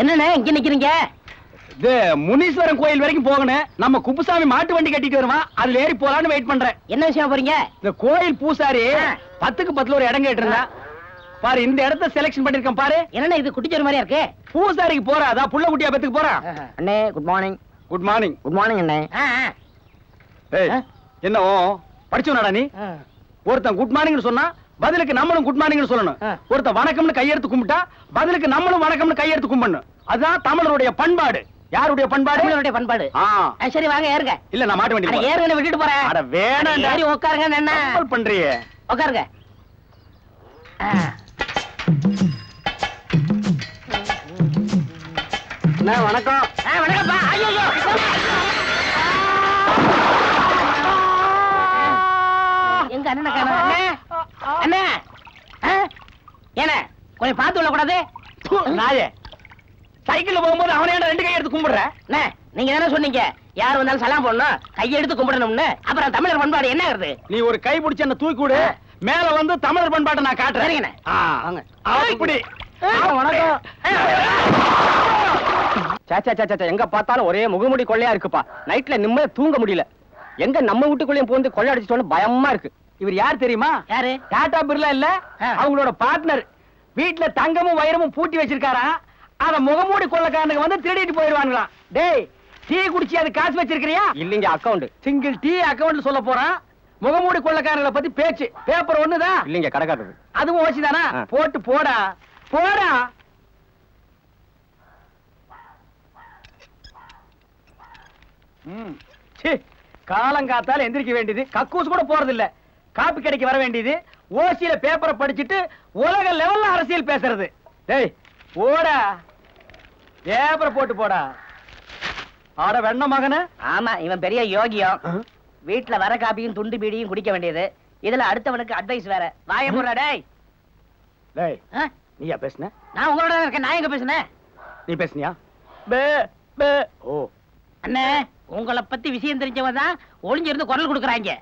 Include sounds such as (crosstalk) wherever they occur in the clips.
என்னண்ணே இங்க நிக்கிறீங்க? இது முனீஸ்வரன் கோயில் வரைக்கும் போகணும். நம்ம குப்புசாமி மாட்டு வண்டி கட்டிட்டு வருவான். அதுல ஏறி போலான்னு வெயிட் பண்றேன். என்ன விஷயம் போறீங்க? இந்த கோயில் பூசாரி. பத்துக்கு பத்துல ஒரு இடம் கேட்டிருந்தா. பாரு இந்த இடத்த செலக்ஷன் பண்ணிருக்கேன் பாரு. என்னண்ணே இது குட்டிச்சோறு மாதிரியா இருக்கு? பூசாரிக்கு போறாதா புள்ள குட்டியா பத்துக்கு போறான் அண்ணே good morning good morning good morning அண்ணே? என்ன படிச்சவனாடா நீ? ஒருத்தன் குட் மார்னிங் சொன்னா பதிலுக்கு நம்மளும் குட் மார்னிங் சொல்லணும். ஆ. ஒருத்தன் வணக்கம்னு கையெடுத்து கும்பிட்டா பதிலுக்கு நம்மளும் வணக்கம்னு கையெடுத்து கும்பிடணும். அதுதான் தமிழருடைய பண்பாடு. யாருடைய பண்பாடு? தமிழருடைய பண்பாடு. சரி வாங்க ஏறுங்க. இல்ல நான் மாட்டு வண்டி அட, ஏறுங்க விட்டுட்டு போறேன். அட வேணாம்டா. ஏறி உட்காருங்க என்ன கம்பல் பண்றியே. உட்காருங்க வணக்கம். வணக்கம்ப்பா. ஐயோ எங்க அண்ணனை ஆ? ஏண்ணே கொஞ்சம் பார்த்து விட கூடாது நாயே. சைக்கிள்ல போகும்போது அவனே ரெண்டு கை எடுத்து கும்பிடுற? அண்ணே நீங்க தானே சொன்னீங்க. யார் வந்தாலும் சலாம் போடணும் கையெடுத்து கும்பிடணும்னு. அப்புறம் தமிழர் பண்பாடு என்ன ஆகுது நீ ஒரு கை பிடிச்சு என்ன தூக்கி விடு. மேல வந்து தமிழர் பண்பாட்டை நான் காட்டுறேன். ஆ, வணக்கம். எங்க பார்த்தாலும் ஒரே முகமுடி கொள்ளையா இருக்குப்பா. நைட்ல நிம்மதியா தூங்க முடியல. எங்க நம்ம வீட்டுக்குள்ளேயும் பூந்து கொள்ளை அடிச்சிட்டோன்னு பயமா இருக்கு. இவர் யார் தெரியுமா? யாரு? டாடா பிர்லா இல்ல. அவங்களோட பார்ட்னர் வீட்ல தங்கமும் வைரமும் பூட்டி வச்சிருக்காரா? அத முகமூடி கொள்ளக்காரனுக்கு வந்து திருடிட்டு போயிருவாங்களாம் டேய் டீ குடிச்சு அது காசு வச்சிருக்கிறியா? இல்லைங்க அக்கவுண்ட் சிங்கிள் டீ அக்கவுண்ட் சொல்ல போறான். முகமூடி கொள்ளக்காரங்களை பத்தி பேச்சு. பேப்பர் ஒண்ணுதான் இல்லைங்க கடைக்காரரு. அதுவும் ஓசிதானா. போட்டு போடா. போடா. காலங்காத்தால எந்திரிக்க வேண்டியது. கக்கூஸ் கூட போறது இல்ல காப்பி கடைக்கு வர வேண்டியது ஓசியில பேப்பரை படிச்சுட்டு உலக லெவல்ல அரசியல் பேசுறது. டேய் போடா. பேப்பரை போட்டு போடா. ஆட வெண்ண மகனே. ஆமா இவன் பெரிய யோகியம் வீட்ல வர காப்பியும் துண்டு பீடியும் குடிக்க வேண்டியது. இதுல அடுத்தவனுக்கு அட்வைஸ் வேற. வாய போடுறா டேய். டேய் ஆ? நீயா பேசுன? நான் உங்களோட இருக்கேன். நான் எங்க பேசுனேன் நீ பேசுனியா? பே பே. ஓ. அண்ணே உங்களை பத்தி விஷயம் தெரிஞ்சவன் தான் ஒளிஞ்சிருந்து குரல் கொடுக்குறாங்க.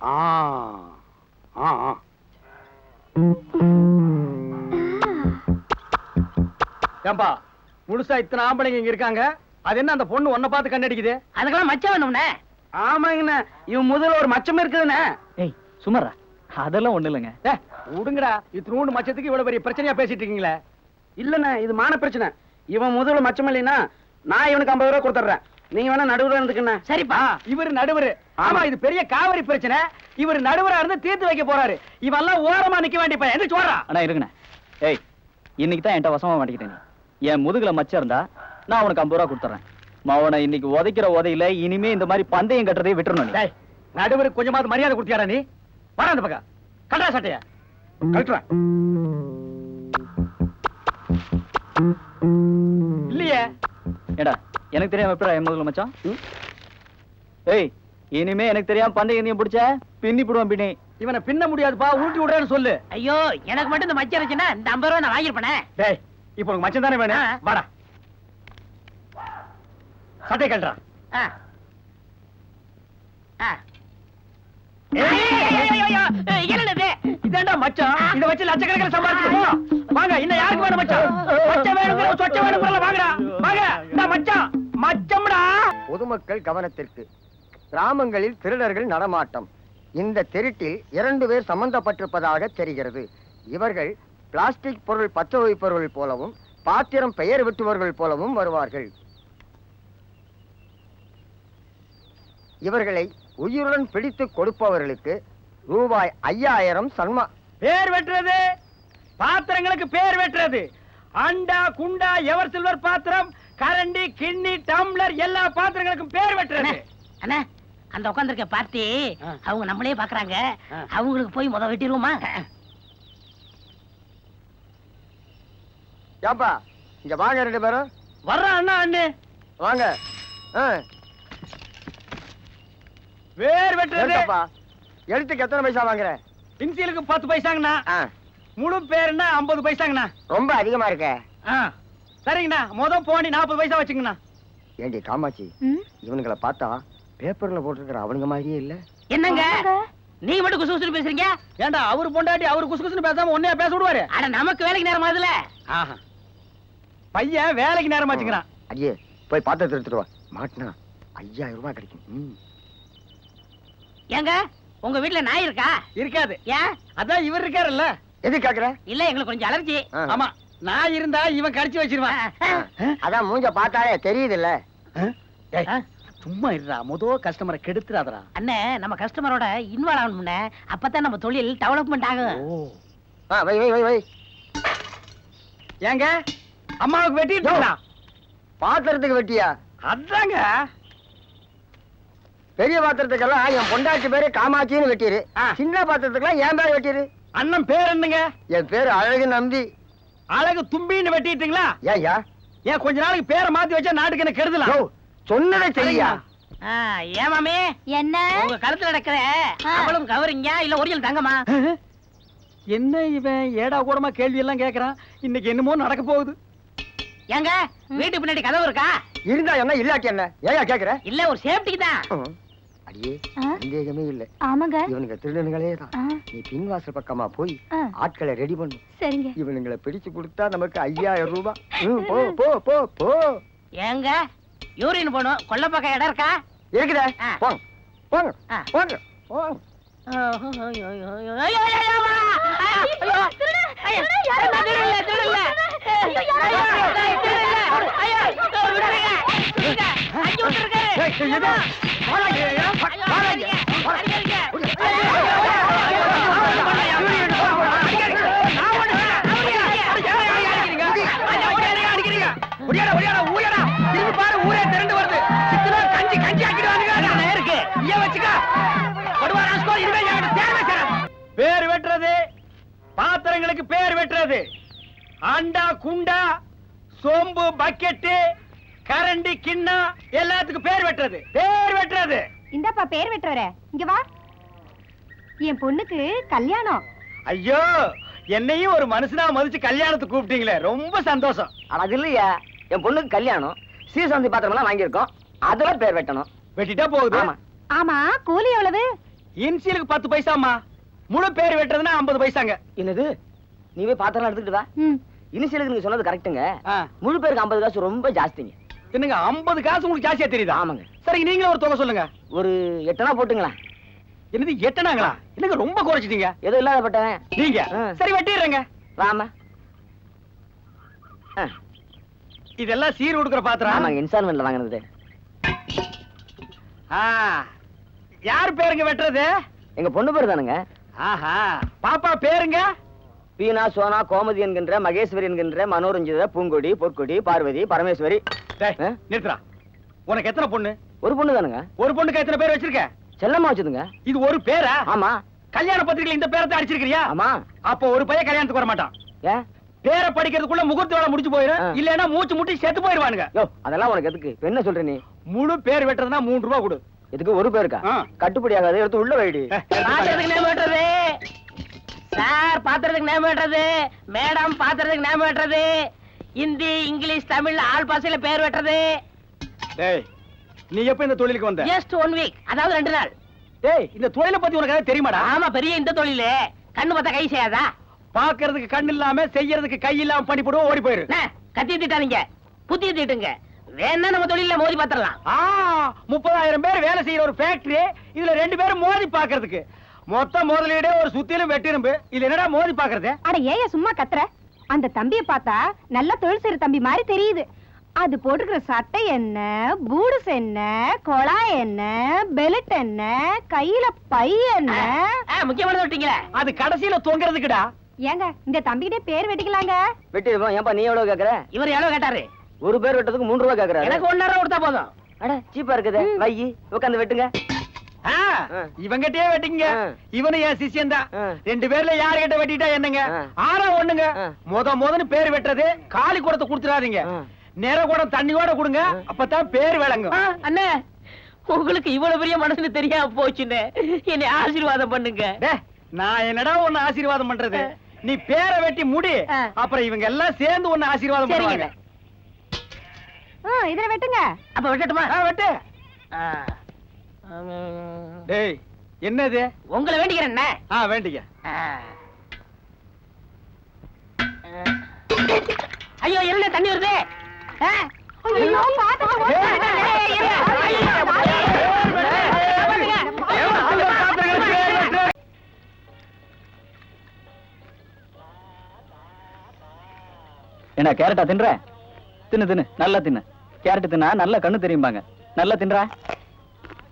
ஆ ஆ. ஏம்பா முழுசா இத்தனை ஆம்பளைங்க இங்க இருக்காங்க? அது என்ன அந்த பொண்ணு உன்னை பார்த்து கண்ணடிக்குது? அதுக்கெல்லாம் மச்சம் வேணும்னே ஆமாங்கண்ணே. இவன் முதல்ல ஒரு மச்சம் இருக்குதுண்ணே. ஏய் சுமரா அதெல்லாம் ஒண்ணு இல்லைங்க. ஏ விடுங்கடா இத்தினூண்டு மச்சத்துக்கு இவ்வளவு பெரிய பிரச்சனையா பேசிட்டு இருக்கீங்களே. இல்லண்ணே இது மான பிரச்சனை. இவன் முதல்ல மச்சம் இல்லைன்னா நான் இவனுக்கு ஐம்பது ரூபா கொடுத்துட்றேன். நீங்க வேணா நடுவுல இருந்துக்கண்ணே. சரிப்பா. இவர் நடுவர். ஆமா. இது பெரிய காவிரி பிரச்சனை. இவர் நடுவரா இருந்து தீர்த்து வைக்க போறாரு. இவன் எல்லாம் ஓரமா நிக்க வேண்டிய பையன் எந்திரிச்சு ஓடுறா. அண்ணா இருங்கண்ணே. ஏய் இன்னைக்கு தான் என்கிட்ட வசமா மாட்டிக்கிட்டேன் என் முதுகுல மச்சம் இருந்தா நான் உனக்கு ஐம்பது ரூபா கொடுத்துறேன். மவனை இன்னைக்கு உதைக்கிற உதையில இனிமே இந்த மாதிரி பந்தயம் கட்டுறதே விட்டுறணும் நீ. டேய் நடுவருக்கு கொஞ்சமாவது மரியாதை கொடுத்தியாடா நீ? வர அந்த பக்கம். கட்டா சட்டைய. கட்டுறேன் இல்லையே ஏடா எனக்கு தெரியாம எப்படா என் முதல்ல மச்சான்? ஏய் இனிமே எனக்கு தெரியாம பந்தயம் நீ பிடிச்ச? பின்னி போடுவான் பின்னி. இவனை பின்ன முடியாதுப்பா ஊட்டி விடுறேன்னு சொல்லு. ஐயோ எனக்கு மட்டும் இந்த மச்சம் இருந்துச்சுன்னா இந்த ஐம்பது ரூபா நான் வாங்கிருப்பேனே டேய் இப்போ உனக்கு மச்சம் தானே வேணும். வாடா. சட்டை கட்டுறா ஆ. ஆ. ஐயோ, ஐயோ, ஐயோ, ஐயோ, ஐயோ, என்னது இது? இதாண்டா மச்சான். இத வச்சு லட்சக்கணக்கில் சம்பாதிச்சிருக்கோம் வாங்க இன்னும் யாருக்கு வேணும் மச்சான்? மச்சம் வேணுங்கிற சொச்சம் வேணுங்கிற வாங்கடா. வாங்க இந்த மச்சான். மச்சம்டா. பொதுமக்கள் கவனத்திற்கு. கிராமங்களில் திருடர்கள் நடமாட்டம். இந்த திருட்டில் இரண்டு பேர் சம்பந்தப்பட்டிருப்பதாக தெரிகிறது. இவர்கள் பிளாஸ்டிக் பொருள் பற்ற வைப்பவர்கள் போலவும் பாத்திரம் பெயர் வெட்டுபவர்கள் போலவும் வருவார்கள். இவர்களை உயிருடன் பிடித்து கொடுப்பவர்களுக்கு ரூபாய் ஐயாயிரம் சன்மா. பேர் வெட்டுறது? பாத்திரங்களுக்கு பேர் வெட்டுறது. அண்டா குண்டா எவர் சில்வர் பாத்திரம் கரண்டி கிண்ணி டம்ளர் எல்லா பாத்திரங்களுக்கும் பேர் வெட்டுறது. அண்ணே அந்த உட்காந்துருக்க பார்ட்டி. அவங்க நம்மளே பாக்குறாங்க. அவங்களுக்கு போய் முத வெட்டிடுவோமா? ஏப்பா இங்க வாங்க ரெண்டு பேரும். வர்றான் அண்ணா அண்ணு. வாங்க. ஆ, பேர் வெட்டுறது. எடுத்தப்பா. எழுத்துக்கு எத்தனை பைசா வாங்குற இன்சியலுக்கு பத்து பைசாங்கண்ணா. முழு பேருன்னா ஐம்பது பைசாங்கண்ணா. ரொம்ப அதிகமா இருக்க. சரிங்கண்ணா. முத போனி நாற்பது பைசா வச்சுங்கண்ணா. ஏண்டி காமாட்சி இவனுங்களை பார்த்தா பேப்பர்ல போட்டிருக்கிற அவனுங்க மாதிரியே இல்ல. என்னங்க? நீங்க மட்டும் குசு குசுன்னு பேசுறீங்க? ஏண்டா அவர் பொண்டாட்டி அவர் குசு குசுன்னு பேசாம உன்னைய பேச விடுவாரு? அட நமக்கு வேலைக்கு நேரம் ஆகுதுல. ஆஹா. பையன் வேலைக்கு நேரமாச்சுக்கிறான் ஐயே போய் பாத்திரத்தை எடுத்துட்டு வா. மாட்டினா ஐயாயிரம் ரூபாய் கிடைக்கும். ம். ஏங்க உங்க வீட்ல நாய் இருக்கா? இருக்காது. ஏன் அதான் இவர் இருக்காருல்ல. எது கேக்குற? இல்ல எங்களுக்கு கொஞ்சம் அலர்ஜி. ஆமா நான் இருந்தா இவன் கடிச்சு வச்சிருவான். அதான் மூஞ்ச பார்த்தாலே தெரியுதுல்ல. ஏய், சும்மா இருடா முத கஸ்டமரை கெடுத்துறாதடா. அண்ணே நம்ம கஸ்டமரோட இன்வால்வ் ஆகணும்னே அப்பதான் நம்ம தொழில் டெவலப்மெண்ட் ஆகும். ஓ. ஆ, வை வை வை வை. ஏங்க அம்மாவுக்கு வெட்டிட்டு பாத்திரத்துக்கு வெட்டியா? அதாங்க. பெரிய பாத்திரத்துக்கெல்லாம் என் பொண்டாட்டி பேரு காமாட்சின்னு வெட்டிரு. சின்ன பாத்திரத்துக்கெல்லாம் என் பேர் வெட்டிரு. அண்ணன் பேர் என்னங்க? என் பேரு அழகு நம்பி அழகு தும்பின்னு வெட்டிட்டீங்களா? ஏய்யா. ஏன் கொஞ்ச நாளைக்கு பேரை மாத்தி வச்சா நாட்டுக்கு என்ன கெடுதலாம் சொன்னதை செய்யா. ஆ, ஏன் மாமி? என்ன? உங்க கழுத்துல நடக்கிற. அவளும் கவரிங்க இல்ல ஒரிஜினல் தங்கமா? என்ன இவன் ஏடா கூடமா கேள்வி எல்லாம் கேக்குறான்? இன்னைக்கு என்னமோ நடக்க போகுது. ஏங்க வீட்டு பின்னாடி கதவு இருக்கா? இருந்தா என்ன இல்லாட்டி என்ன? ஏயா கேக்குற? இல்ல ஒரு சேஃப்டிக்கு தான். அடியே? சந்தேகமே இல்ல ஆமாங்க இவனுங்க திருடனுங்களே தான் நீ பின்வாசல் பக்கமா போய் ஆட்களை ரெடி பண்ணு சரிங்க இவனுங்களை பிடிச்சு கொடுத்தா நமக்கு ஐயாயிரம் ரூபாய் போ போ போ போ ஏங்க யூரின் போகணும் கொல்லப்பக்கம் இடம் இருக்கா இருக்குதே ஆ. போங்க போங்க ஆ. போங்க போங்க ஒடியாடா, ஒடியாடா, பாத்திரங்களுக்கு பேர் வெட்டுறது. அண்டா குண்டா சோம்பு பக்கெட்டு கரண்டி கிண்ணம் எல்லாத்துக்கும் பேர் வெட்டுறது. பேர் வெட்டுறது. இந்தாப்பா பேர் வெட்டுறவரே. இங்க வா. என் பொண்ணுக்கு கல்யாணம். ஐயோ என்னையும் ஒரு மனுஷனா மதிச்சு கல்யாணத்துக்கு கூப்பிட்டீங்களே. ரொம்ப சந்தோஷம். அது இல்லையா. என் பொண்ணுக்கு கல்யாணம். சீசந்தி பாத்திரம் எல்லாம் வாங்கியிருக்கோம். அதுல பேர் வெட்டணும். வெட்டிட்டா போகுது. ஆமா. ஆமா கூலி எவ்வளவு? இன்சியலுக்கு பத்து பைசாமா முழு பேர் வெட்டுறதுன்னா ஐம்பது பைசாங்க. என்னது? நீ போய் பாத்திரம் எடுத்துக்கிட்டு வா. ம். இனிஷியலுக்கு நீங்க சொன்னது கரெக்ட்டுங்க ஆ, முழு பேருக்கு ஐம்பது காசு ரொம்ப ஜாஸ்திங்க. என்னங்க ஐம்பது காசு உங்களுக்கு ஜாஸ்தியா தெரியுதா? ஆமாங்க. சரி நீங்களே ஒரு தொகை சொல்லுங்க. ஒரு எட்டனா போட்டுங்களா என்னது எட்டனாங்களா? என்னங்க ரொம்ப குறைச்சிட்டீங்க. எதுவும் இல்லாதப்பட்டவன் நீங்க. ஆ. சரி வெட்டிடுறேங்க. வாமா ஆ, இதெல்லாம் சீர் கொடுக்குற பாத்திரம். ஆமாங்க இன்ஸ்டால்மெண்ட்ல வாங்கினது. ஆ, யார் பேருங்க வெட்டுறது? எங்க பொண்ணு பேர் தானுங்க. ஆஹா. பாப்பா பேருங்க? பீனா சோனா கோமதி என்கின்ற மகேஸ்வரி என்கின்ற மனோரஞ்சித பூங்கொடி பொற்கொடி பார்வதி பரமேஸ்வரி? நிறுத்துறா உனக்கு எத்தனை பொண்ணு? ஒரு பொண்ணு தானுங்க. ஒரு பொண்ணுக்கு எத்தனை பேர் வச்சிருக்க? செல்லம்மா வச்சுதுங்க. இது ஒரு பேரா? ஆமா. கல்யாண பத்திரிகையில இந்த பேரத்தை அடிச்சிருக்கிறியா? ஆமா. அப்போ ஒரு பையன் கல்யாணத்துக்கு வர மாட்டான் ஏன் பேரை படிக்கிறதுக்குள்ள முகூர்த்த வேலை முடிச்சு போயிடும். இல்லைன்னா மூச்சு முட்டி செத்து போயிருவானுங்க அதெல்லாம் உனக்கு எதுக்கு? என்ன சொல்ற நீ? முழு பேர் வெட்டுறதுனா மூணு ரூபா கொடு. எதுக்கு? ஒரு பேருக்கா. கட்டுப்படி ஆகாது எடுத்து உள்ள வைடி. வெட்டுறது? சார் பாத்திரத்துக்கு நேம் வெட்டுறது மேடம் பாத்திரத்துக்கு நேம் வெட்டுறது ஹிந்தி இங்கிலீஷ் தமிழ் ஆல் பாசையில பேர் வெட்டுறது டேய் நீ எப்ப இந்த தொழிலுக்கு வந்த? ஜஸ்ட் ஒன் வீக் அதாவது ரெண்டு நாள். டேய் இந்த தொழிலை பத்தி உனக்கு தெரியுமாடா? ஆமா பெரிய இந்த தொழிலு. கண்ணு பார்த்தா கை செய்யாதா? பாக்குறதுக்கு கண் இல்லாம செய்யறதுக்கு கை இல்லாம பண்ணி போடுவோம் ஓடி போயிரு. கத்தி தீட்டாதீங்க. புத்தி தீட்டுங்க. வேணா நம்ம தொழில மோதி பாத்திரலாம். ஆ முப்பதாயிரம் பேர் வேலை செய்யற ஒரு ஃபேக்டரி இதுல ரெண்டு பேரும் மோதி பாக்குறதுக்கு. மொத்த முதலீடே ஒரு சுத்திலும் வெட்டிரும்பு. இதுல என்னடா மோதி பாக்குறது அட ஏய சும்மா கத்துற. அந்த தம்பிய பார்த்தா நல்ல தொழில் செய்யற தம்பி மாதிரி தெரியுது. அது போட்டுக்கிற சட்டை என்ன பூடுஸ் என்ன கொழாய் என்ன பெல்ட் என்ன கையில பை என்ன? முக்கியமானது விட்டீங்களே? அது கடைசியில தொங்குறதுக்குடா. ஏங்க இந்த தம்பிக்கிட்டே பேர் வெட்டிக்கலாங்க. வெட்டி இருப்போம் ஏன்பா நீ எவ்வளவு கேக்குற? இவர் எவ்வளவு கேட்டாரு. ஒரு பேர் வெட்டதுக்கு மூணு ரூபாய் கேக்குறாரு. எனக்கு ஒன்னரை கொடுத்தா போதும். அட சீப்பா இருக்குது. வை உட்காந்து வெட்டுங்க. இவங்கிட்டயே வெட்டிங்க. இவனு என் சிஷ்யன் தான். ரெண்டு பேர்ல யாருகிட்ட வெட்டிட்டா என்னங்க. ஆறா ஒண்ணுங்க. முத முதன்னு பேர் வெட்டுறது காலி குடத்தை கொடுத்துறாதீங்க ஆ. நிற குடம் தண்ணியோட கொடுங்க. அப்பதான் பேர் விளங்கும் அண்ணே உங்களுக்கு இவ்வளவு பெரிய மனசுன்னு தெரியாம போச்சுன்னு என்னை ஆசீர்வாதம் பண்ணுங்க டேய், நான் என்னடா உன்னை ஆசீர்வாதம் பண்றது நீ பேரை வெட்டி முடி. அப்புறம் இவங்க எல்லாம் சேர்ந்து உன்னை ஆசீர்வாதம். பண்ணுவாங்க ஆ, இதுல வெட்டுங்க அப்ப விட்டட்டுமா வெட்டு ஆ. டேய் என்னது உங்களை வேண்டிக்கிறேன் என்ன ஆ வேண்டிக்க. ஐயோ என்ன தண்ணி வருது ஐயோ, என்ன கேரட்டா தின்ற தின்னு தின்னு நல்லா தின்னு கேரட் தின்னா நல்ல கண்ணு தெரியும்பாங்க நல்லா தின்றா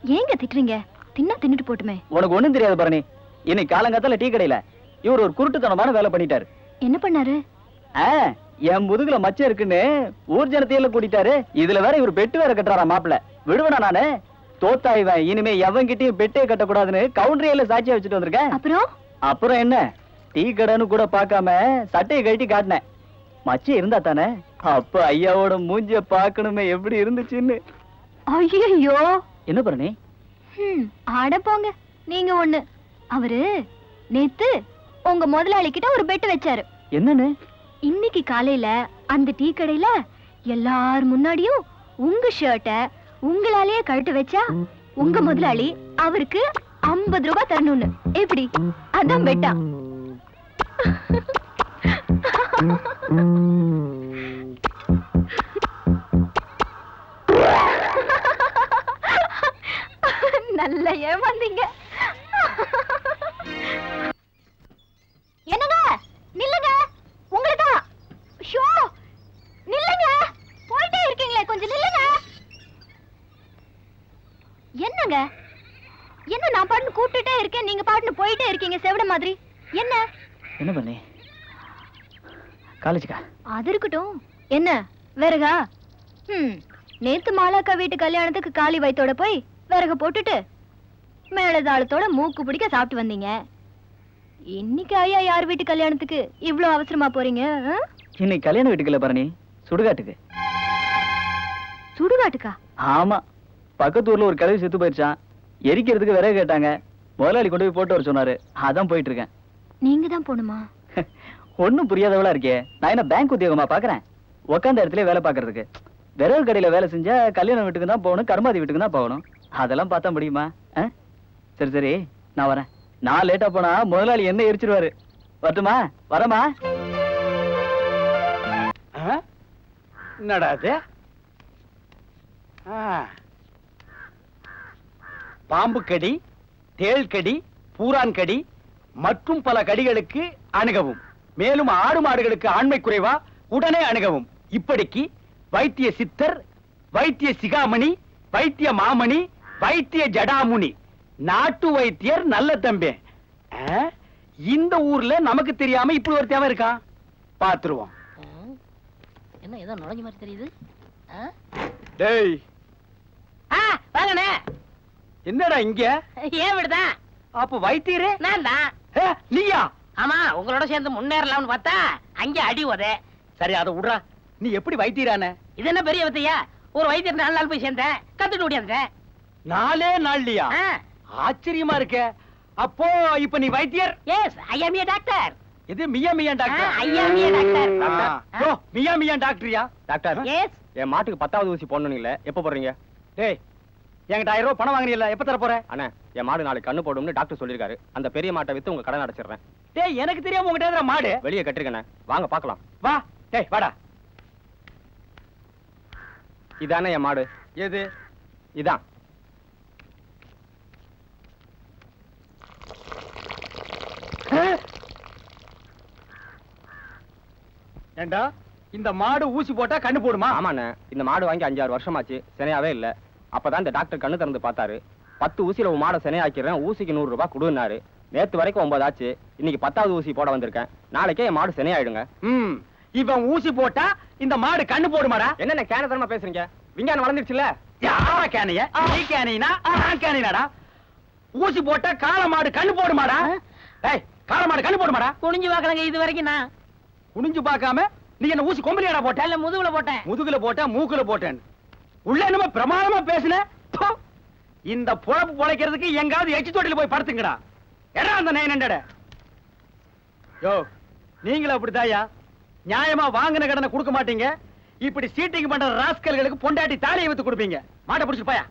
ஏங்க திட்டுறீங்க? தின்னா தின்னுட்டு போட்டுமே. உனக்கு ஒண்ணும் தெரியாது பரணி. இன்னைக்கு காலங்காத்தால டீ கடையில. இவர் ஒரு குருட்டுத்தனமான வேலை பண்ணிட்டாரு. என்ன பண்ணாரு? ஆ, என் முதுகுல மச்சம் இருக்குன்னு ஊர் ஜனத்தையில கூட்டிட்டாரு. இதுல வேற இவர் பெட்டு வேற கட்டுறாரா மாப்பிள விடுவனா நானு? தோத்தா இவன் இனிமே எவன்கிட்டயும் பெட்டே கட்டக்கூடாதுன்னு கவுண்டரியில சாட்சியா வச்சுட்டு வந்திருக்கேன். அப்புறம்? அப்புறம் என்ன? டீ கடைன்னு கூட பார்க்காம சட்டையை கழட்டி காட்டினேன். மச்சம் இருந்தா தானே? அப்ப ஐயாவோட மூஞ்சிய பார்க்கணுமே எப்படி இருந்துச்சுன்னு. ஐயோ என்ன பரணி? ஆட போங்க. நீங்க ஒண்ணு. அவரு நேத்து உங்க முதலாளி கிட்ட ஒரு பெட் வச்சாரு. என்னன்னு? இன்னைக்கு காலையில அந்த டீ கடையில எல்லார் முன்னாடியும் உங்க ஷர்ட்ட உங்களாலேயே கழட்டு வச்சா உங்க முதலாளி அவருக்கு 50 ரூபாய் தரணும்னு. எப்படி? அதான் பெட்டா நல்ல ஏமாந்தீங்க. என்னங்க? நில்லுங்க. உங்களுக்கா? ஷோ! நில்லுங்க. போயிட்டே இருக்கீங்களே கொஞ்சம் நில்லுங்க. என்னங்க? என்ன நான் பாட்டுன்னு கூப்பிட்டுட்டே இருக்கேன் நீங்க பாட்டுன்னு போயிட்டே இருக்கீங்க செவிட மாதிரி. என்ன? என்ன பண்ணி? காலேஜுக்கா? அது இருக்கட்டும். என்ன? விறகா? ம். நேத்து மாலாக்கா வீட்டு கல்யாணத்துக்கு காளி வயித்தோட போய் விறக போட்டுட்டு மேலதாளத்தோட மூக்கு பிடிக்க சாப்பிட்டு வந்தீங்க. இன்னைக்கு ஐயா யார் வீட்டு கல்யாணத்துக்கு இவ்ளோ அவசரமா போறீங்க? இன்னைக்கு கல்யாண வீட்டுக்குள்ள பரணி சுடுகாட்டுக்கு. சுடுகாட்டுக்கா? ஆமா. பக்கத்து ஊர்ல ஒரு கழுவி செத்து போயிருச்சான் எரிக்கிறதுக்கு விறகு கேட்டாங்க. முதலாளி கொண்டு போய் போட்டு வர சொன்னாரு. அதான் போயிட்டு இருக்கேன் நீங்க தான் போணுமா (laughs) ஒண்ணும் புரியாதவளா இருக்கே. நான் என்ன பேங்க் உத்தியோகமா பாக்குறேன்? உக்காந்த இடத்துல வேலை பாக்குறதுக்கு. விறகு கடையில வேலை செஞ்சா கல்யாண வீட்டுக்கு தான் போகணும் கருமாதி வீட்டுக்கு தான் போகணும். அதெல்லாம் பார்த்தா முடியுமா? ஆ? சரி சரி நான் வரேன். நான் லேட்டா போனா முதலாளி என்ன எரிச்சிருவாரு. வரட்டுமா? வரமா? ஆ? என்னடா அது ஆ. பாம்பு கடி தேள் கடி பூரான் கடி மற்றும் பல கடிகளுக்கு அணுகவும் மேலும் ஆடு மாடுகளுக்கு ஆண்மை குறைவா உடனே அணுகவும். இப்படிக்கு வைத்திய சித்தர் வைத்திய சிகாமணி வைத்திய மாமணி வைத்திய ஜடாமுனி. நாட்டு வைத்தியர் நல்ல தம்பி? இந்த ஊர்ல நமக்கு தெரியாம இப்படி ஒரு தேவை இருக்கா? பாத்துருவோம். என்ன ஏதோ நுழைஞ்ச மாதிரி தெரியுது? டேய். வாங்கண்ணே என்னடா இங்க? ஏன் விடுதான் அப்ப வைத்தியரே? நான் தான். நீயா? ஆமா உங்களோட சேர்ந்து முன்னேறலாம்னு பார்த்தா அங்க அடி உத. சரி அதை விடுறா நீ எப்படி வைத்தியரான? இது என்ன பெரிய வித்தையா? ஒரு வைத்தியர் நாலு நாள் போய் சேர்ந்தேன். கத்துட்டு ஓடியாந்தேன் நாலே நாள்லயா? ஆச்சரியமா இருக்க. அப்போ இப்ப நீ வைத்தியர்? S I am a doctor இது மியா me a doctor? I am a doctor. Oh, me a me a டாக்டரியா? Doctor. Yes என் மாட்டுக்கு பத்தாவது ஊசி போடணும்ல எப்ப போடுறீங்க? டேய் என்கிட்ட ஆயிரம் ரூபாய் பணம் வாங்குறீல்ல எப்ப தர போற? அண்ணா என் மாடு நாளைக்கு கண்ணு போடும்னு டாக்டர் சொல்லிருக்காரு. அந்த பெரிய மாட்டை வித்து உங்க கடன் அடைச்சிடுறேன். டேய் எனக்கு தெரியாம உங்ககிட்ட மாடு? வெளியே கட்டிருக்கண்ணே வாங்க பார்க்கலாம். வா டேய் வாடா. இதானே என் மாடு? எது? இதான். ஏண்டா இந்த மாடு ஊசி போட்டா கண்ணு போடுமா? ஆமாண்ணே இந்த மாடு வாங்கி அஞ்சாறு வருஷமாச்சு சினையாவே இல்ல. அப்பதான் இந்த டாக்டர் கண்ணு திறந்து பார்த்தாரு. பத்து ஊசியில உன் மாடை சினையாக்கிறேன் ஊசிக்கு நூறு ரூபாய் கொடுன்னாரு. நேத்து வரைக்கும் ஒன்பது ஆச்சு இன்னைக்கு பத்தாவது ஊசி போட வந்திருக்கேன். நாளைக்கே என் மாடு சினையாயிடுங்க. ம் இவன் ஊசி போட்டா இந்த மாடு கண்ணு போடுமாடா? என்னென்ன கேனதனமா பேசுறீங்க? விஞ்ஞானம் வளர்ந்துருச்சுல்ல? யாரா கேனைய? நீ கேனீனா நான் கேனீனாடா? ஊசி போட்டா காளை மாடு கண்ணு போடுமாடா? ஏய் காளை மாடு கண்ணு போடுமாடா? குனிஞ்சு பார்க்கலங்க இது வரைக்கும் நான். குனிஞ்சு பார்க்காம நீ என்ன ஊசி கொம்பலியாடா போட்ட? இல்ல முதுகுல போட்டேன். முதுகுல போட்ட மூக்குல போட்டேன். உள்ள என்னமோ பிரமாதமா பேசுன. இந்த பொழப்பு பொழைக்கிறதுக்கு எங்காவது எச்சி தொட்டில போய் படுத்துங்கடா. எடா அந்த நைன் ஹண்ட்ரட் யோ நீங்களும் அப்படித்தாயா நியாயமா வாங்கின கடனை கொடுக்க மாட்டீங்க. இப்படி சீட்டிங் பண்ற ராஸ்கல்களுக்கு பொண்டாட்டி தாலியை வித்து கொடுப்பீங்க. மாட்டை பிடிச்சு போயா.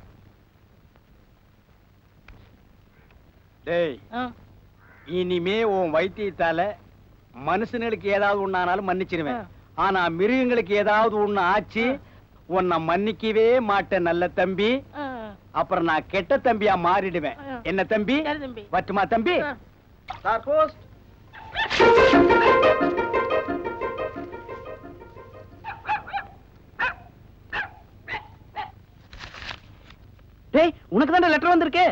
டேய் ஆ. இனிமே உன் வைத்தியத்தால மனுஷனுக்கு ஏதாவது ஒண்ணானாலும் மன்னிச்சிருவேன். ஆனா மிருகங்களுக்கு ஏதாவது ஒண்ணு ஆச்சு உன்னை மன்னிக்கவே மாட்டேன் நல்ல தம்பி. அப்புறம் நான் கெட்ட தம்பியா மாறிடுவேன். என்ன தம்பி சரி தம்பி. வட்டுமா தம்பி ஆ. சப்போஸ் டேய் உனக்கு தான் லெட்டர் வந்திருக்கு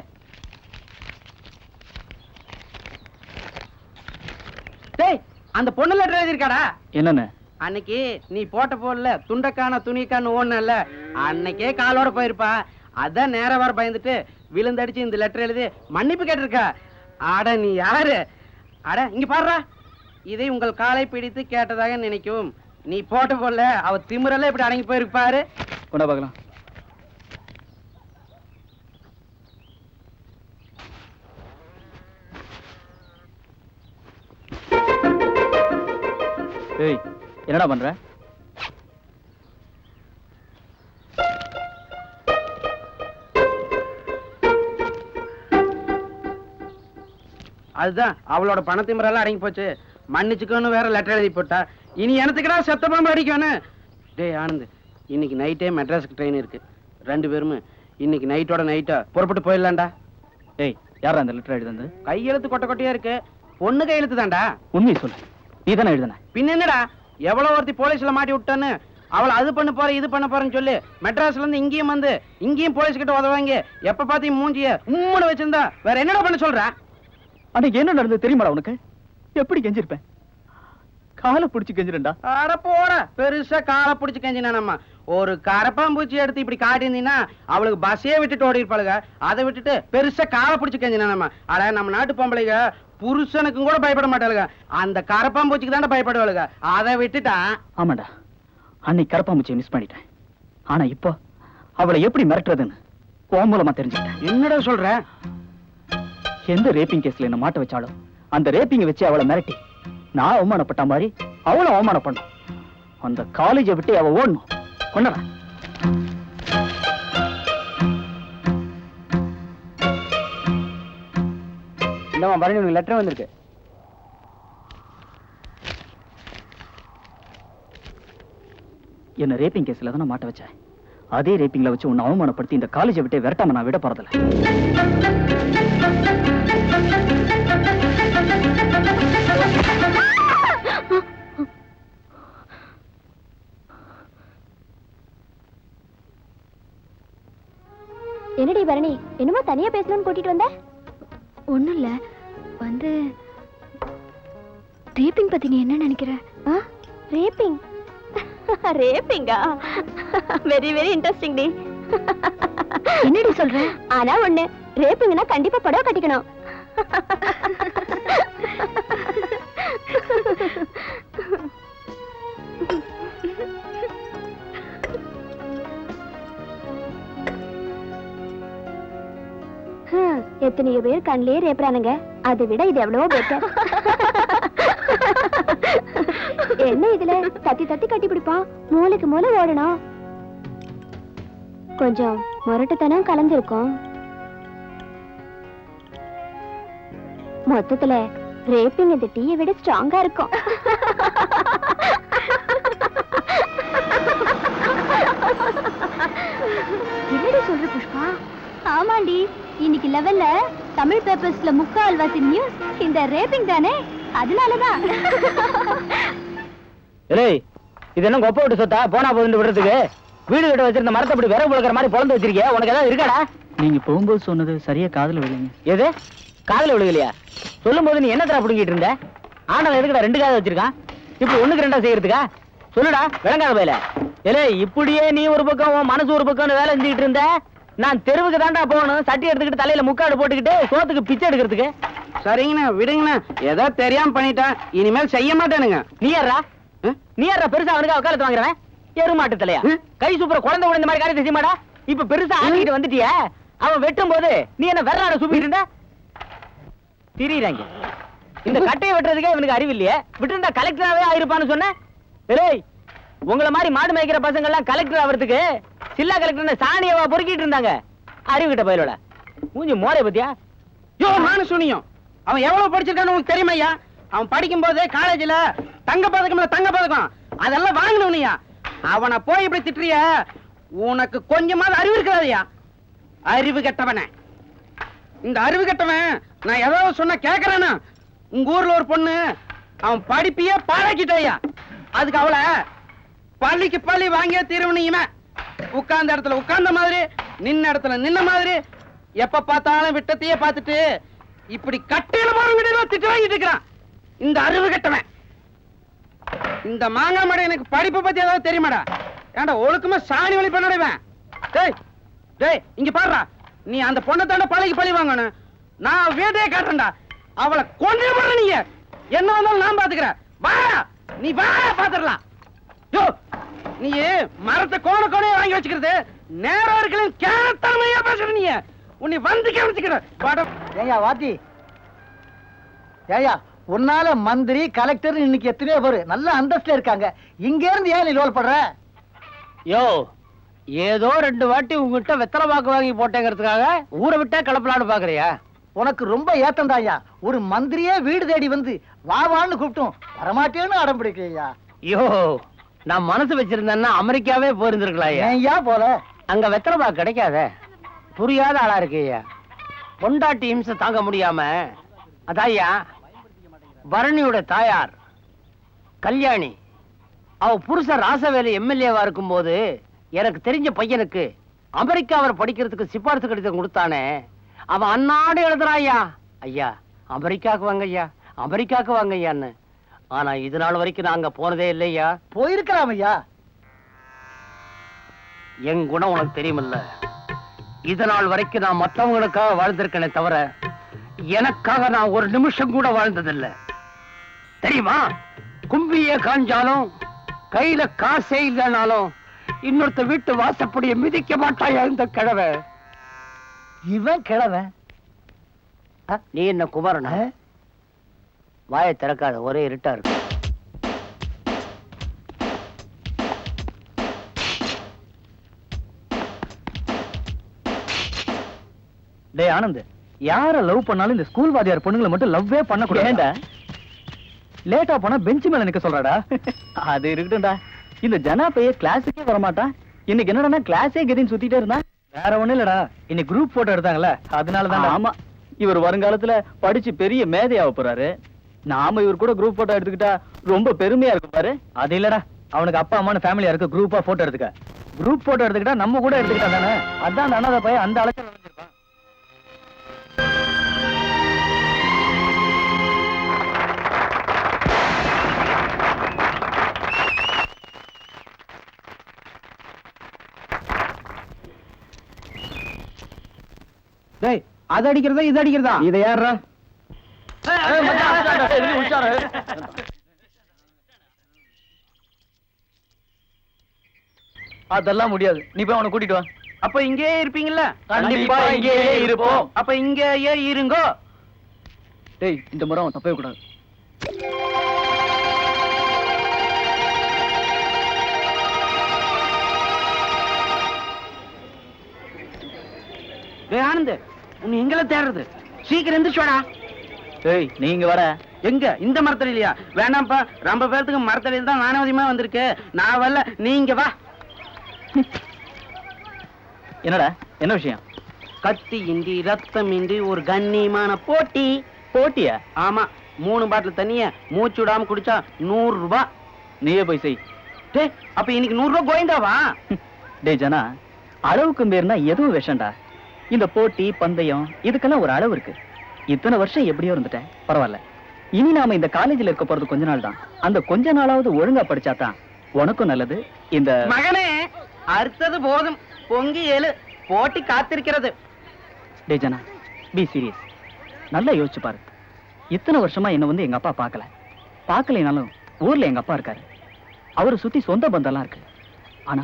டேய் அந்த பொண்ணு லெட்டர் எழுதிருக்காடா என்னன்னு? அன்னைக்கு நீ போட்ட போடல துண்டக்கான துணிக்கான்னு ஓடனல்ல அன்னைக்கே காலோட போயிருப்பா. அதான் நேரா வர பயந்துட்டு விழுந்தடிச்சு இந்த லெட்டர் எழுதி மன்னிப்பு கேட்டிருக்கா. அட நீ யாரு? அட இங்க பாருடா. இதை உங்கள் காலை பிடித்து கேட்டதாக நினைக்கும். நீ போட்ட போடல அவ திமிரெல்லாம் இப்படி அடங்கி போயிருப்பாரு. கொண்டா பார்க்கலாம். என்னடா பண்ற? அதுதான் அவளோட பணத்திமுறையெல்லாம் அடங்கி போச்சு. மன்னிச்சுக்கோன்னு வேற லெட்டர் எழுதி போட்டா இனி எனத்துக்குடா செத்த பாம்பு அடிக்கணும் டேய் ஆனந்த் இன்னைக்கு நைட்டே மெட்ராஸுக்கு ட்ரெயின் இருக்கு. ரெண்டு பேருமே இன்னைக்கு நைட்டோட நைட்டா புறப்பட்டு போயிடலாம்டா. ஏய் யாரா அந்த லெட்டர் எழுதுனது? கையெழுத்து கொட்டை கொட்டையா இருக்கு. பொண்ணு கையெழுத்து தான்டா உண்மையை சொல்லு. நீ தானே எழுதுன? பின்ன என்னடா? எவ்வளவு ஒருத்தி போலீஸ்ல மாட்டி விட்டான்னு அவளை அது பண்ண போற இது பண்ண போறேன்னு சொல்லி மெட்ராஸ்ல இருந்து இங்கேயும் வந்து இங்கேயும் போலீஸ் கிட்ட உதவாங்க எப்ப பாத்தையும் மூஞ்சிய உம்முன்னு வச்சிருந்தா வேற என்னடா பண்ண சொல்ற? அன்னைக்கு என்ன நடந்தது தெரியுமாடா உனக்கு? எப்படி கெஞ்சிருப்பேன் காலை பிடிச்சு கெஞ்சிரண்டா? அட போட பெருசா காலை பிடிச்சு கஞ்சினானம்மா ஒரு கரப்பாம்பூச்சி எடுத்து இப்படி காட்டியிருந்தீங்கன்னா அவளுக்கு பஸ்ஸே விட்டுட்டு ஓடி இருப்பாளுங்க அதை விட்டுட்டு பெருசா காலை பிடிச்சு கஞ்சினானம்மா அட நம்ம நாட்டு பொம்பளைங்க புருஷனுக்கும் கூட பயப்பட மாட்டாளுங்க அந்த கரப்பாம்பூச்சிக்கு தானே பயப்படுவாளுங்க அதை விட்டுட்டா ஆமாண்டா. அன்னைக்கு கரப்பாம்பூச்சியை மிஸ் பண்ணிட்டேன். ஆனா இப்போ அவளை எப்படி மிரட்டுறதுன்னு உன் மூலமா தெரிஞ்சுக்கிட்டேன். என்னடா சொல்ற? எந்த ரேப்பிங் கேஸ்ல என்ன மாட்ட வச்சாலும் அந்த ரேப்பிங்க வச்சு அவளை மிரட்டி நான் அவமானப்பட்ட மாதிரி அவளும் அவமானம் பண்ணும் அந்த காலேஜை விட்டு அவ ஓடணும். கொண்டடா இல்லம்மா பரணி உனக்கு லெட்டர் வந்திருக்கு. என்ன ரேப்பிங் கேஸ்ல தானே மாட்ட வச்சேன் அதே ரேப்பிங்ல வச்சு உன்னை அவமானப்படுத்தி இந்த காலேஜை விட்டு விரட்டாம நான் விட போறதில்ல. என்னடி பரணி என்னமோ தனியா பேசணும்னு கூட்டிட்டு வந்த? ஒண்ணும் இல்ல. வந்து ரேப்பிங் பத்தி நீ என்ன நினைக்கிற? Wrapping ரேப்பிங்கா very very interesting D. என்னடி சொல்ற? ஆனா ஒண்ணு ரேப்பிங்னா கண்டிப்பா புடவை கட்டிக்கணும். (laughs) எத்தனையோ பேர் கண்ணிலே ரேப்புறானுங்க. அதை விட இது எவ்வளவோ பெட்டர் என்ன இதுல? தத்தி தத்தி கட்டி பிடிப்பான். மூளைக்கு மூளை ஓடணும். கொஞ்சம் முரட்டுத்தனம் கலந்துருக்கும். மொத்தத்துல ரேப்பிங் இந்த டீயை விட ஸ்ட்ராங்கா இருக்கும். என்னடி சொல்ற புஷ்பா? ஆமாண்டி. இன்னைக்கு லெவல்ல தமிழ் பேப்பர்ஸ்ல முக்கால்வாசி நியூஸ் இந்த ரேப்பிங் தானே? அதனாலதான். இது என்ன கொப்பை விட்டு சொத்தா? போனா போதுன்னு விடுறதுக்கு. வீடு கிட்ட வச்சிருந்த மரத்தை அப்படி விறகு புழுக்கிற மாதிரி பொழந்து வச்சிருக்கிய? உனக்கு ஏதாவது இருக்காடா? நீங்க போகும்போது சொன்னது சரியா காதுல விழுங்க எது? காதுல விழுகலையா? சொல்லும் போது நீ என்ன தர புடுங்கிட்டு இருந்த? ஆண்டவன் எதுக்குடா ரெண்டு காது வச்சிருக்கான்? இப்படி ஒண்ணுக்கு ரெண்டா செய்யறதுக்கா? சொல்லுடா விளங்காத பையில. ஏலே இப்படியே நீ ஒரு பக்கம் உன் மனசு ஒரு பக்கம்னு வேலை செஞ்சுக்கிட்டு இருந்த? நான் தெருவுக்கு தாண்டா போகணும். சட்டி எடுத்துக்கிட்டு தலையில முக்காடு போட்டுக்கிட்டு சோத்துக்கு பிச்சை எடுக்கிறதுக்கு. சரிங்கண்ணா விடுங்கண்ணா. ஏதோ தெரியாம பண்ணிட்டேன் இனிமேல் செய்ய மாட்டேனுங்க. நீ யாரா? நீ யாரா பெருசா அவனுக்கு வக்காலத்து வாங்குறவன்? எருமாட்டு தலையா? கை சூப்பர குழந்தை கூட இந்த மாதிரி காரியத்தை செய்ய மாடா இப்ப பெருசா ஆட்டிக்கிட்டு வந்துட்டிய? அவன் வெட்டும் போது நீ என்ன வெள்ளாட சூப்பிட்டு இருந்த? திரியிறாங்க. இந்த கட்டையை வெட்டுறதுக்கே இவனுக்கு அறிவு இல்லையே. விட்டுருந்தா கலெக்டராவே ஆயிருப்பான்னு சொன்னேன் ஏய் உங்கள மாதிரி மாடு மேய்க்கிற பசங்க எல்லாம் கலெக்டர் ஆவறதுக்கு சில்லா கலெக்டர் சாணியவா பொறுக்கிட்டு இருந்தாங்க. அறிவு கிட்ட பயிலோட மூஞ்சி மோரை பத்தியா? யோ நானும் சுனியும் அவன் எவ்வளவு படிச்சிருக்கான்னு உனக்கு தெரியுமா ஐயா அவன் படிக்கும் போது காலேஜ்ல தங்க பதக்கம் இல்ல தங்க பதக்கம். அதெல்லாம் வாங்கினவனையா? அவனை போய் இப்படி திட்டுறிய? உனக்கு கொஞ்சமாவது அறிவு இருக்காதயா அறிவு கெட்டவனே. இந்த அறிவு கெட்டவன் நான் ஏதாவது சொன்ன கேக்குறேனா? உங்க ஊர்ல ஒரு பொண்ணு அவன் படிப்பையே பாழாக்கிட்டாயா அதுக்கு அவளை பள்ளிக்கு பள்ளி வாங்கிய திருவனியுமே உட்கார்ந்த இடத்துல உட்கார்ந்த மாதிரி நின்ன இடத்துல நின்ன மாதிரி எப்ப பார்த்தாலும் விட்டத்தையே பார்த்துட்டு இப்படி கட்டையில போறவங்க திட்டு வாங்கிட்டு இருக்கிறான். இந்த அறிவு கட்டவன். இந்த மாங்காய் மடை எனக்கு படிப்பு பத்தி ஏதாவது தெரியுமாடா? ஏன்டா ஒழுக்கமா சாணி வழி பண்ணடைவன் டேய் டேய் இங்க பாடுறா நீ அந்த பொண்ணை தாண்ட பழகி பழி வாங்கணும். நான் வீட்டையே காட்டுறேன்டா. அவளை கொண்டே போடுற நீங்க. என்ன வந்தாலும் நான் பாத்துக்கிறேன். வா நீ வா பாத்துடலாம் யோ நீ மரத்தை கோண கோணையா வாங்கி வச்சுக்கிறது. நேரம் இருக்கல கேத்தனமையா பேசுற நீ உன்னை வந்து கவனிச்சுக்கிற வாடா. ஏயா வாத்தி. ஏயா உன்னால மந்திரி கலெக்டர் இன்னைக்கு எத்தனையோ பேரு நல்ல அந்தஸ்துல இருக்காங்க. இங்க இருந்து ஏன் நீ லோல் படுற? யோ ஏதோ ரெண்டு வாட்டி உங்ககிட்ட வெத்தலை பாக்கு வாங்கி போட்டேங்கிறதுக்காக ஊரை விட்டா கிளப்பலான்னு பாக்குறியா? உனக்கு ரொம்ப ஏத்தந்தாயா ஒரு மந்திரியே வீடு தேடி வந்து வா வான்னு கூப்பிட்டோம். வரமாட்டேன்னு அடம் பிடிக்கையா யோ நான் மனசு வச்சிருந்தேன்னா அமெரிக்காவே போயிருந்திருக்கலாம் ஏன்யா போல? அங்க வெத்தலை பாக்கு கிடைக்காதே. புரியாத ஆளா இருக்கேயா பொண்டாட்டி இம்சை தாங்க முடியாம. அதாய்யா பரணியோட தாயார் கல்யாணி. அவ புருஷன் ராசவேலு எம்எல்ஏவா இருக்கும்போது எனக்கு தெரிஞ்ச பையனுக்கு அமெரிக்காவில் படிக்கிறதுக்கு சிபாரிசு கடிதம் கொடுத்தானே. அவன் அன்னாடு எழுதுறான் ஐயா. ஐயா அமெரிக்காவுக்கு வாங்க ஐயா. அமெரிக்காவுக்கு வாங்க ஐயான்னு. ஆனா இது நாள் வரைக்கும் நான் அங்க போனதே இல்லையா? போயிருக்கலாம் ஐயா. என் குணம் உனக்கு தெரியுமில்ல. இது நாள் வரைக்கும் நான் மத்தவங்களுக்காக வாழ்ந்திருக்கேனே தவிர எனக்காக நான் ஒரு நிமிஷம் கூட வாழ்ந்ததில்ல. தெரியுமா? கும்பியே காஞ்சாலும் கையில காசே இல்லைனாலும் இன்னொருத்த வீட்டு வாசப்படியை மிதிக்க மாட்டாயா இந்த கிழவை இவன் கிழவன். நீ என்ன குமரனா? வாயை திறக்காத ஒரே இருட்டா இருக்கு. டேய் ஆனந்த் யார லவ் பண்ணாலும் இந்த ஸ்கூல் வாத்தியார் பொண்ணுங்களை மட்டும் லவ்வே பண்ண கூடாது லேட்டா போனா பெஞ்ச் மேல நிக்க சொல்றாடா? அது இருக்கட்டும்டா. இந்த ஜனா பைய கிளாஸுக்கே வர மாட்டான் இன்னைக்கு என்னடா கிளாஸே கதின்னு சுத்திட்டே இருந்தான் வேற ஒண்ணு இல்லடா. இன்னைக்கு குரூப் போட்டோ எடுத்தாங்கல்ல அதனாலதான் ஆமா. இவர் வருங்காலத்துல படிச்சு பெரிய மேதையாக போறாரு. நாம இவர் கூட குரூப் போட்டோ எடுத்துக்கிட்டா ரொம்ப பெருமையா இருக்கும் பாரு. அது இல்லடா. அவனுக்கு அப்பா அம்மானு ஃபேமிலியா இருக்கு குரூப்பா போட்டோ எடுத்துக்க. குரூப் போட்டோ எடுத்துக்கிட்டா நம்ம கூட எடுத்துக்கிட்டா தானே? அதான் அண்ணாத பையன் அந்த வந்திருப்பான் டேய் அது அடிக்கிறதா இது அடிக்கிறதா? இதை யாரா அதெல்லாம் முடியாது. நீ போய் அவனை கூட்டிட்டு வா. அப்ப இங்கேயே இருப்பீங்கல்ல? கண்டிப்பா இங்கேயே இருப்போம். அப்ப இங்கேயே இருங்கோ. டேய் இந்த முறை அவன் தப்பவே கூடாது. ஆனந்த் உன்னை எங்கெல்லாம் தேடுறது? சீக்கிரம் எந்திரிச்சோடா டேய் நீங்க வர. எங்க? இந்த மரத்தடி இல்லையா வேணாம்ப்பா. ரொம்ப பேர்த்துக்கு மரத்தடியில் தான் நானவதியமா வந்திருக்கு? நான் வரல. நீங்க வா. என்னடா? என்ன விஷயம்? கத்தி இன்றி ரத்தம் இன்றி ஒரு கண்ணியமான போட்டி. போட்டியா? ஆமா. மூணு பாட்டில் தண்ணிய மூச்சு விடாம குடிச்சா நூறு ரூபாய் நீயே போய் செய். டேய் அப்ப இன்னைக்கு நூறு ரூபாய் கோயந்தாவா? டேய் ஜனா அளவுக்கு மீறினா எதுவும் விஷம்டா? இந்த போட்டி பந்தயம் இதுக்கெல்லாம் ஒரு அளவு இருக்கு. இத்தனை வருஷம் எப்படியோ இருந்துட்டேன். பரவாயில்ல. இனி நாம இந்த காலேஜ்ல இருக்க போறது கொஞ்ச நாள் தான். அந்த கொஞ்ச நாளாவது ஒழுங்கா படிச்சா தான் உனக்கும் நல்லது. இந்த மகனே அறுத்தது போதும். பொங்கி ஏழு போட்டி காத்திருக்கிறது. டேய் ஜனா பி சீரியஸ் நல்லா யோசிச்சு பாரு. இத்தனை வருஷமா என்ன வந்து எங்க அப்பா பார்க்கல. பார்க்கலைனாலும் ஊர்ல எங்க அப்பா இருக்காரு. அவரை சுத்தி சொந்த பந்தம்லாம் இருக்கு. ஆனா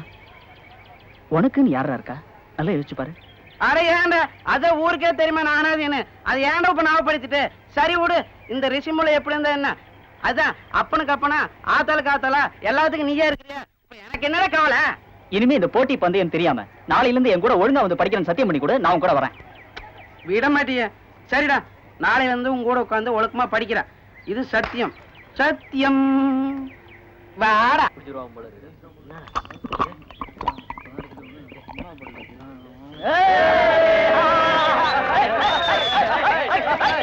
உனக்குன்னு யாரா இருக்கா? நல்லா யோசிச்சு பாரு. அட ஏன்டா? அத ஊருக்கே தெரியுமா நானாதீன்னு அது ஏன்டா இப்ப ஞாபகப்படுத்திட்டு? சரி விடு இந்த ரிஷிமுலை எப்படி இருந்தா என்ன? அதான் அப்பனுக்கு அப்பனா ஆத்தாளா எல்லாத்துக்கும் நீயே இருக்கிறியா? இப்ப எனக்கு என்னடா கவலை? இனிமே இந்த போட்டி பந்தயம் தெரியாம நாளையில இருந்து என் கூட ஒழுங்கா வந்து படிக்கிறேன்னு சத்தியம் பண்ணி கூட நான் உன் கூட வரேன். விட மாட்டிய. சரிடா நாளையில இருந்து உங்க கூட உட்காந்து ஒழுக்கமா படிக்கிறேன். இது சத்தியம். சத்தியம். வாடா. Ei!